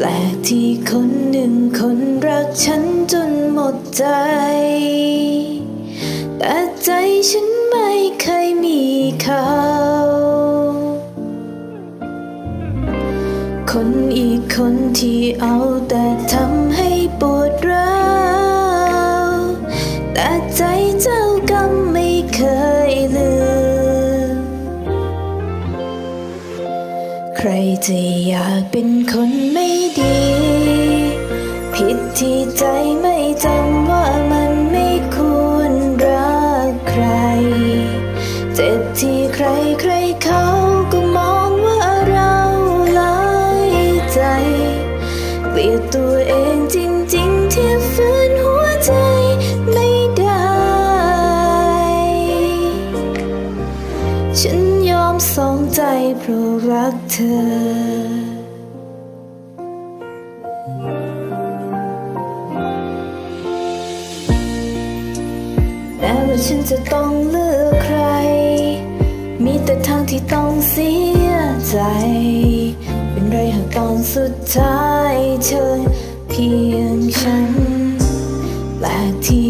แปลกที่คนหนึ่งคนรักฉันจนหมดใจ แต่ใจฉันไม่เคยมีเขา คนอีกคนที่เอาแต่ทำให้ปวดร้าวแต่ใจเจ้ากรรม ใครจะอยากเป็นคนไม่ดี ผิดที่ใจไม่จำว่ามันไม่ควรรักใคร เจ็บที่ใครใครเขาก็มองว่าเราหลายใจ เกลียดตัวเองจริง ใจเพราะรักเธอแม้ว่าฉันจะต้องเลือกใคร มีแต่ทางที่ต้องเสียใจ เป็นไรหากตอนสุดท้ายเธอเพียงฉันแปลกที่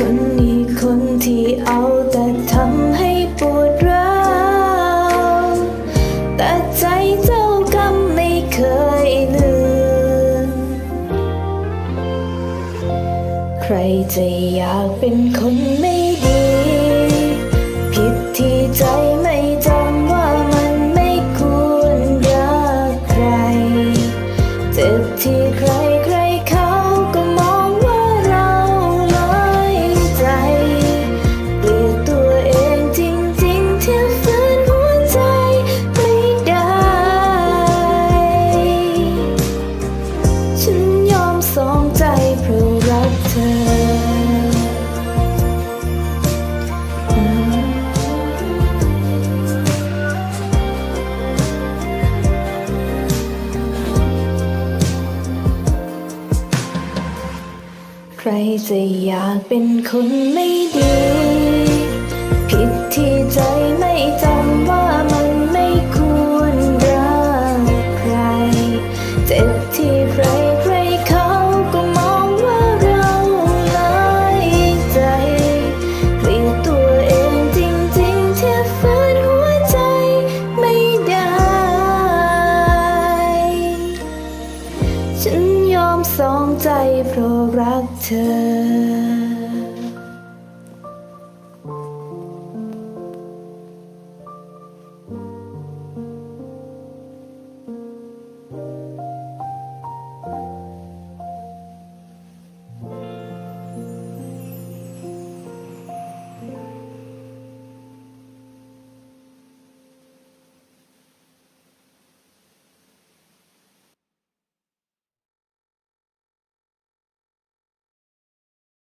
คนอีกคนที่เอาแต่ทำให้ปวดร้าวแต่ใจเจ้ากรรมไม่เคยลืมใครจะอยากเป็นคนไม่ดี ผิดที่ใจไม่จำว่ามันไม่ควรรักใคร เจ็บที่ใคร ใครจะอยากเป็นคนไม่ดี ผิดที่จไรักเธอ